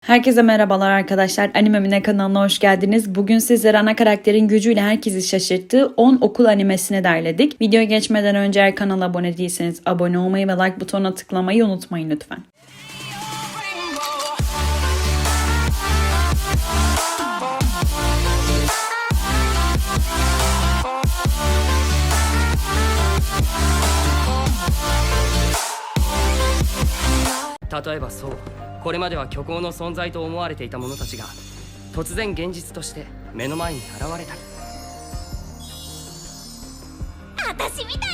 Herkese merhabalar arkadaşlar. Animemine kanalına hoş geldiniz. Bugün sizlere ana karakterin gücüyle herkesi şaşırttığı 10 okul animesini derledik. Videoya geçmeden önce eğer kanala abone değilseniz abone olmayı ve like butonuna tıklamayı unutmayın lütfen. Tatayba so これまでは虚構の存在と思われていた者たちが突然現実として目の前に現れた。り私みたい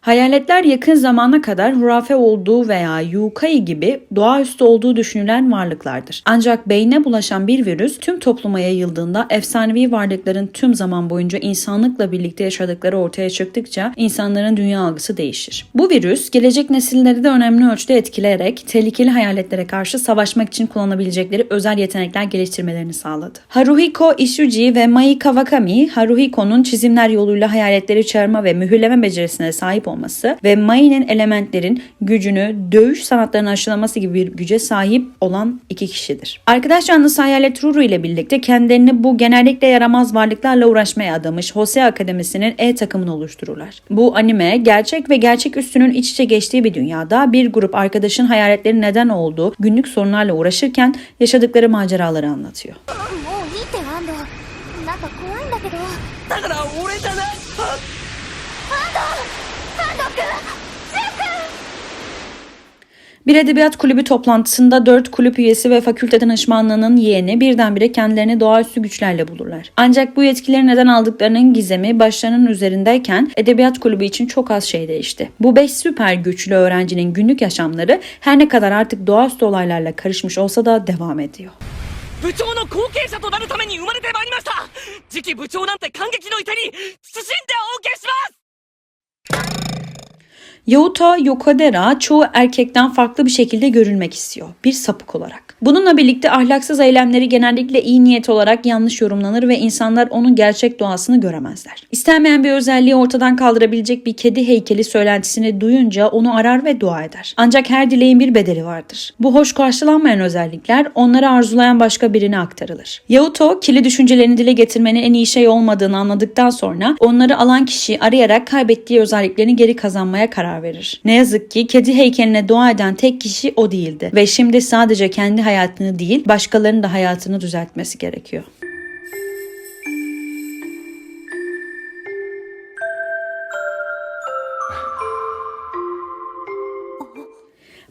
Hayaletler yakın zamana kadar hurafe olduğu veya yukai gibi doğaüstü olduğu düşünülen varlıklardır. Ancak beyne bulaşan bir virüs tüm topluma yayıldığında efsanevi varlıkların tüm zaman boyunca insanlıkla birlikte yaşadıkları ortaya çıktıkça insanların dünya algısı değişir. Bu virüs gelecek nesilleri de önemli ölçüde etkileyerek tehlikeli hayaletlere karşı savaşmak için kullanabilecekleri özel yetenekler geliştirmelerini sağladı. Haruhiko Ishuji ve Mai Kawakami, Haruhiko'nun çizimler yoluyla hayaletleri çağırma ve mühürleme becerisine sahip olması ve Mai'nin elementlerin gücünü dövüş sanatlarını aşılaması gibi bir güce sahip olan iki kişidir. Arkadaş canlısı Hayalet Ruru ile birlikte kendilerini bu genellikle yaramaz varlıklarla uğraşmaya adamış Hosea Akademisi'nin E takımını oluştururlar. Bu anime gerçek ve gerçek üstünün iç içe geçtiği bir dünyada bir grup arkadaşın hayaletlerin neden olduğu günlük sorunlarla uğraşırken yaşadıkları maceraları anlatıyor. Bir edebiyat kulübü toplantısında dört kulüp üyesi ve fakülte danışmanlığının yeğeni birdenbire kendilerini doğaüstü güçlerle bulurlar. Ancak bu yetkileri neden aldıklarının gizemi başlarının üzerindeyken edebiyat kulübü için çok az şey değişti. Bu beş süper güçlü öğrencinin günlük yaşamları her ne kadar artık doğaüstü olaylarla karışmış olsa da devam ediyor. 部長の後継者となるために生まれてまいりました次期部長なんて感激の手に謹んでお受けします Yahuto Yokodera çoğu erkekten farklı bir şekilde görülmek istiyor. Bir sapık olarak. Bununla birlikte ahlaksız eylemleri genellikle iyi niyet olarak yanlış yorumlanır ve insanlar onun gerçek doğasını göremezler. İstenmeyen bir özelliği ortadan kaldırabilecek bir kedi heykeli söylentisini duyunca onu arar ve dua eder. Ancak her dileğin bir bedeli vardır. Bu hoş karşılanmayan özellikler onları arzulayan başka birine aktarılır. Yahuto kirli düşüncelerini dile getirmenin en iyi şey olmadığını anladıktan sonra onları alan kişi arayarak kaybettiği özelliklerini geri kazanmaya karar verir. Ne yazık ki kedi heykeline dua eden tek kişi o değildi ve şimdi sadece kendi hayatını değil başkalarının da hayatını düzeltmesi gerekiyor.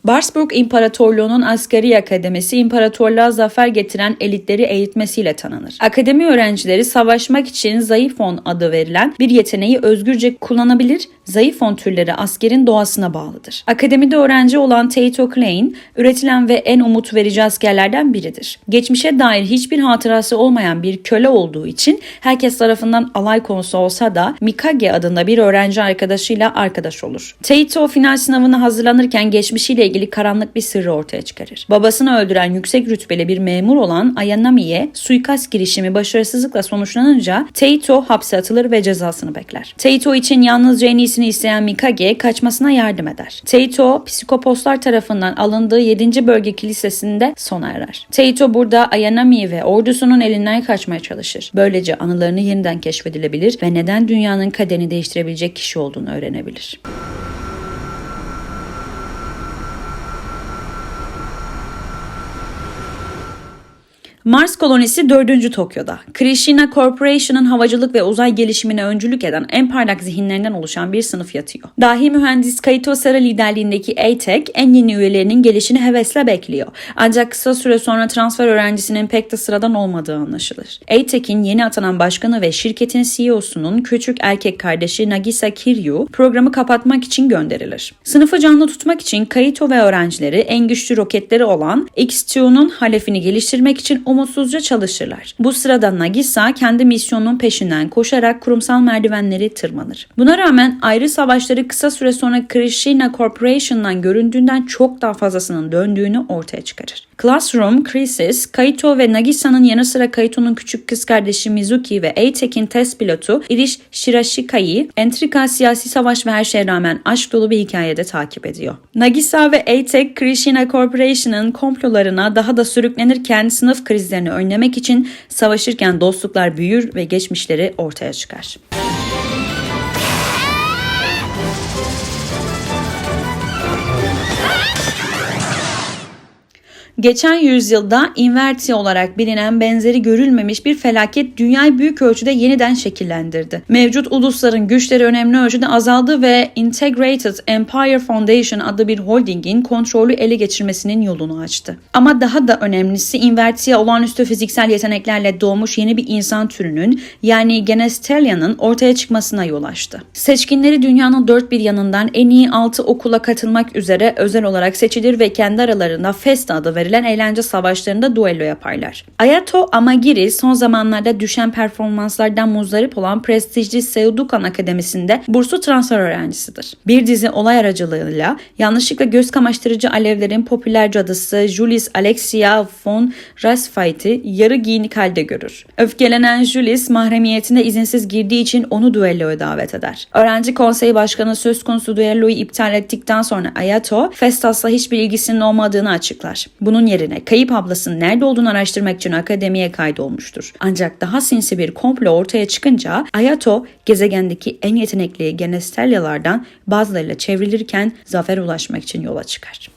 Barsburg İmparatorluğu'nun askeri akademisi imparatorluğa zafer getiren elitleri eğitmesiyle tanınır. Akademi öğrencileri savaşmak için Zayıfon adı verilen bir yeteneği özgürce kullanabilir, Zayıfon türleri askerin doğasına bağlıdır. Akademide öğrenci olan Taito Klein, üretilen ve en umut verici askerlerden biridir. Geçmişe dair hiçbir hatırası olmayan bir köle olduğu için herkes tarafından alay konusu olsa da Mikage adında bir öğrenci arkadaşıyla arkadaş olur. Taito final sınavına hazırlanırken geçmişiyle ilgili karanlık bir sırrı ortaya çıkarır. Babasını öldüren yüksek rütbeli bir memur olan Ayanami'ye suikast girişimi başarısızlıkla sonuçlanınca Taito hapse atılır ve cezasını bekler. Taito için yalnızca en iyisini isteyen Mikage kaçmasına yardım eder. Taito psikoposlar tarafından alındığı 7. bölge kilisesinde sona erer. Taito burada Ayanami ve ordusunun elinden kaçmaya çalışır. Böylece anılarını yeniden keşfedilebilir ve neden dünyanın kaderini değiştirebilecek kişi olduğunu öğrenebilir. Mars kolonisi 4. Tokyo'da. Krishna Corporation'ın havacılık ve uzay gelişimine öncülük eden en parlak zihinlerinden oluşan bir sınıf yatıyor. Dahi mühendis Kaito Sara liderliğindeki A-Tech en yeni üyelerinin gelişini hevesle bekliyor. Ancak kısa süre sonra transfer öğrencisinin pek de sıradan olmadığı anlaşılır. A-Tech'in yeni atanan başkanı ve şirketin CEO'sunun küçük erkek kardeşi Nagisa Kiryu programı kapatmak için gönderilir. Sınıfı canlı tutmak için Kaito ve öğrencileri en güçlü roketleri olan X-2'nun halefini geliştirmek için umutsuzca çalışırlar. Bu sırada Nagisa kendi misyonunun peşinden koşarak kurumsal merdivenleri tırmanır. Buna rağmen ayrı savaşları kısa süre sonra Krishna Corporation'dan göründüğünden çok daha fazlasının döndüğünü ortaya çıkarır. Classroom, Crisis, Kaito ve Nagisa'nın yanı sıra Kaito'nun küçük kız kardeşi Mizuki ve A-Tech'in test pilotu Irish Shirashika'yı entrika, siyasi savaş ve her şeye rağmen aşk dolu bir hikayede takip ediyor. Nagisa ve A-Tech, Krishna Corporation'ın komplolarına daha da sürüklenirken sınıf krizlerini önlemek için savaşırken dostluklar büyür ve geçmişleri ortaya çıkar. Geçen yüzyılda inverti olarak bilinen benzeri görülmemiş bir felaket dünyayı büyük ölçüde yeniden şekillendirdi. Mevcut ulusların güçleri önemli ölçüde azaldı ve Integrated Empire Foundation adlı bir holdingin kontrolü ele geçirmesinin yolunu açtı. Ama daha da önemlisi invertiye olağanüstü fiziksel yeteneklerle doğmuş yeni bir insan türünün yani Genestelia'nın ortaya çıkmasına yol açtı. Seçkinleri dünyanın dört bir yanından en iyi 6 okula katılmak üzere özel olarak seçilir ve kendi aralarında Festa adı verilen eğlence savaşlarında duello yaparlar. Ayato Amagiri son zamanlarda düşen performanslardan muzdarip olan prestijli Seidukan Akademisi'nde burslu transfer öğrencisidir. Bir dizi olay aracılığıyla yanlışlıkla göz kamaştırıcı alevlerin popüler cadısı Julis Alexia von Rasfait'i yarı giyinik halde görür. Öfkelenen Julis mahremiyetine izinsiz girdiği için onu düelloya davet eder. Öğrenci konseyi başkanı söz konusu düelloyu iptal ettikten sonra Ayato, Festas'la hiçbir ilgisinin olmadığını açıklar. Bunun yerine kayıp ablasının nerede olduğunu araştırmak için akademiye kaydolmuştur. Ancak daha sinsi bir komplo ortaya çıkınca Ayato gezegendeki en yetenekli Genestelyalardan bazılarıyla çevrilirken zafer ulaşmak için yola çıkar.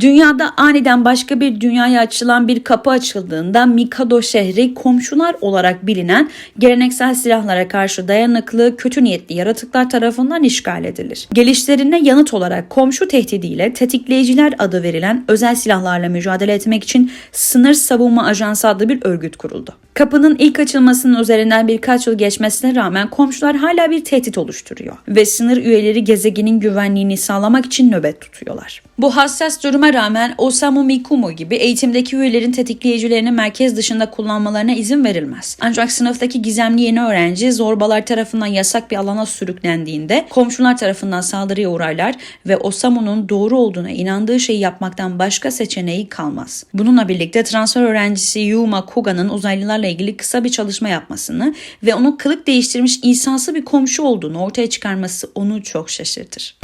Dünyada aniden başka bir dünyaya açılan bir kapı açıldığında Mikado şehri komşular olarak bilinen geleneksel silahlara karşı dayanıklı kötü niyetli yaratıklar tarafından işgal edilir. Gelişlerine yanıt olarak komşu tehdidiyle tetikleyiciler adı verilen özel silahlarla mücadele etmek için Sınır Savunma Ajansı adlı bir örgüt kuruldu. Kapının ilk açılmasının üzerinden birkaç yıl geçmesine rağmen komşular hala bir tehdit oluşturuyor ve sınır üyeleri gezegenin güvenliğini sağlamak için nöbet tutuyorlar. Bu hassas duruma rağmen Osamu Mikumo gibi eğitimdeki üyelerin tetikleyicilerini merkez dışında kullanmalarına izin verilmez. Ancak sınıftaki gizemli yeni öğrenci zorbalar tarafından yasak bir alana sürüklendiğinde komşular tarafından saldırıya uğrarlar ve Osamu'nun doğru olduğuna inandığı şeyi yapmaktan başka seçeneği kalmaz. Bununla birlikte transfer öğrencisi Yuma Kuga'nın uzaylılarla ilgili kısa bir çalışma yapmasını ve onun kılık değiştirmiş insansı bir komşu olduğunu ortaya çıkarması onu çok şaşırtır.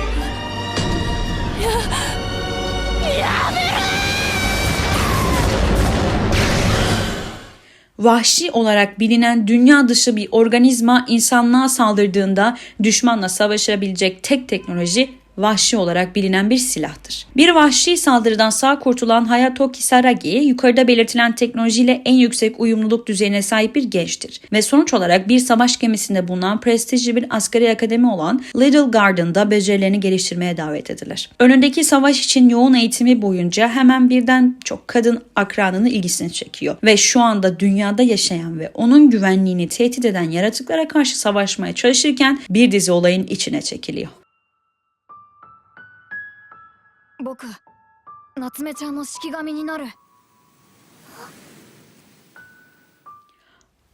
Vahşi olarak bilinen dünya dışı bir organizma insanlığa saldırdığında düşmanla savaşabilecek tek teknoloji vahşi olarak bilinen bir silahtır. Bir vahşi saldırıdan sağ kurtulan Hayato Kisaragi yukarıda belirtilen teknolojiyle en yüksek uyumluluk düzeyine sahip bir gençtir ve sonuç olarak bir savaş gemisinde bulunan prestijli bir askeri akademi olan Little Garden'da becerilerini geliştirmeye davet edilir. Önündeki savaş için yoğun eğitimi boyunca hemen birden çok kadın akranının ilgisini çekiyor ve şu anda dünyada yaşayan ve onun güvenliğini tehdit eden yaratıklara karşı savaşmaya çalışırken bir dizi olayın içine çekiliyor. 僕夏目ちゃんの式神になる。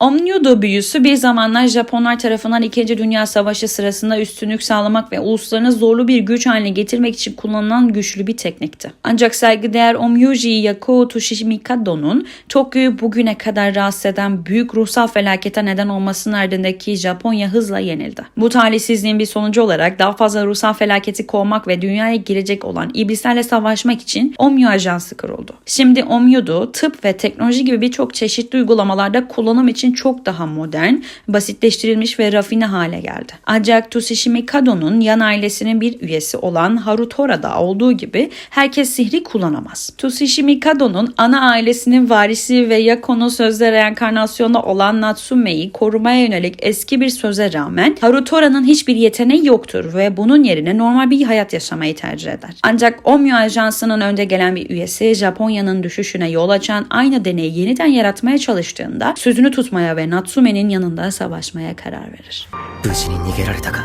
Omnyudo büyüsü bir zamanlar Japonlar tarafından 2. Dünya Savaşı sırasında üstünlük sağlamak ve uluslarını zorlu bir güç haline getirmek için kullanılan güçlü bir teknikti. Ancak saygıdeğer Omyuji Yakuo Toshimikado'nun Tokyo'yu bugüne kadar rahatsız eden büyük ruhsal felakete neden olmasının ardındaki Japonya hızla yenildi. Bu talihsizliğin bir sonucu olarak daha fazla ruhsal felaketi kovmak ve dünyaya girecek olan iblislerle savaşmak için Omyu Ajansı kuruldu. Şimdi Omyudo tıp ve teknoloji gibi birçok çeşitli uygulamalarda kullanım için çok daha modern, basitleştirilmiş ve rafine hale geldi. Ancak Tsushimi Kado'nun yan ailesinin bir üyesi olan Harutora'da olduğu gibi herkes sihri kullanamaz. Tsushimi Kado'nun ana ailesinin varisi ve Yako'nun sözde reenkarnasyonu olan Natsume'yi korumaya yönelik eski bir söze rağmen Harutora'nın hiçbir yeteneği yoktur ve bunun yerine normal bir hayat yaşamayı tercih eder. Ancak Omyo Ajansı'nın önde gelen bir üyesi Japonya'nın düşüşüne yol açan aynı deneyi yeniden yaratmaya çalıştığında sözünü tutmaya ve Natsume'nin yanında savaşmaya karar verir. 無事に逃げられたか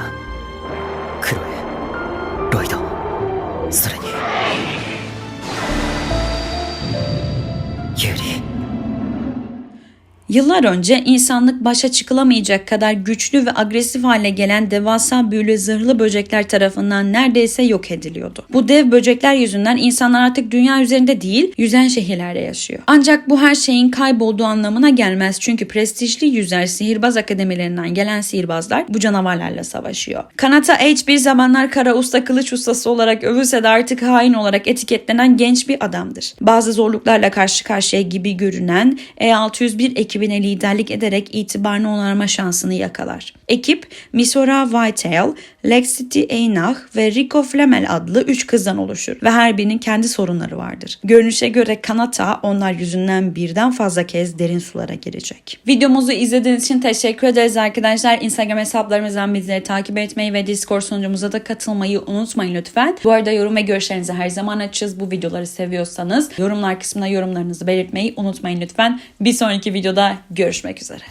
クロエロイドそれに Yıllar önce insanlık başa çıkılamayacak kadar güçlü ve agresif hale gelen devasa büyülü zırhlı böcekler tarafından neredeyse yok ediliyordu. Bu dev böcekler yüzünden insanlar artık dünya üzerinde değil, yüzen şehirlerde yaşıyor. Ancak bu her şeyin kaybolduğu anlamına gelmez çünkü prestijli yüzer sihirbaz akademilerinden gelen sihirbazlar bu canavarlarla savaşıyor. Kanata H bir zamanlar kara usta kılıç ustası olarak övülse de artık hain olarak etiketlenen genç bir adamdır. Bazı zorluklarla karşı karşıya gibi görünen E601 ekibine liderlik ederek itibarını onarma şansını yakalar. Ekip Misora Whitetail, Lexity Einach ve Rico Flemel adlı 3 kızdan oluşur ve her birinin kendi sorunları vardır. Görünüşe göre Kanata onlar yüzünden birden fazla kez derin sulara girecek. Videomuzu izlediğiniz için teşekkür ederiz arkadaşlar. Instagram hesaplarımızdan bizleri takip etmeyi ve Discord sunucumuza da katılmayı unutmayın lütfen. Bu arada yorum ve görüşlerinizi her zaman açığız. Bu videoları seviyorsanız yorumlar kısmına yorumlarınızı belirtmeyi unutmayın lütfen. Bir sonraki videoda görüşmek üzere.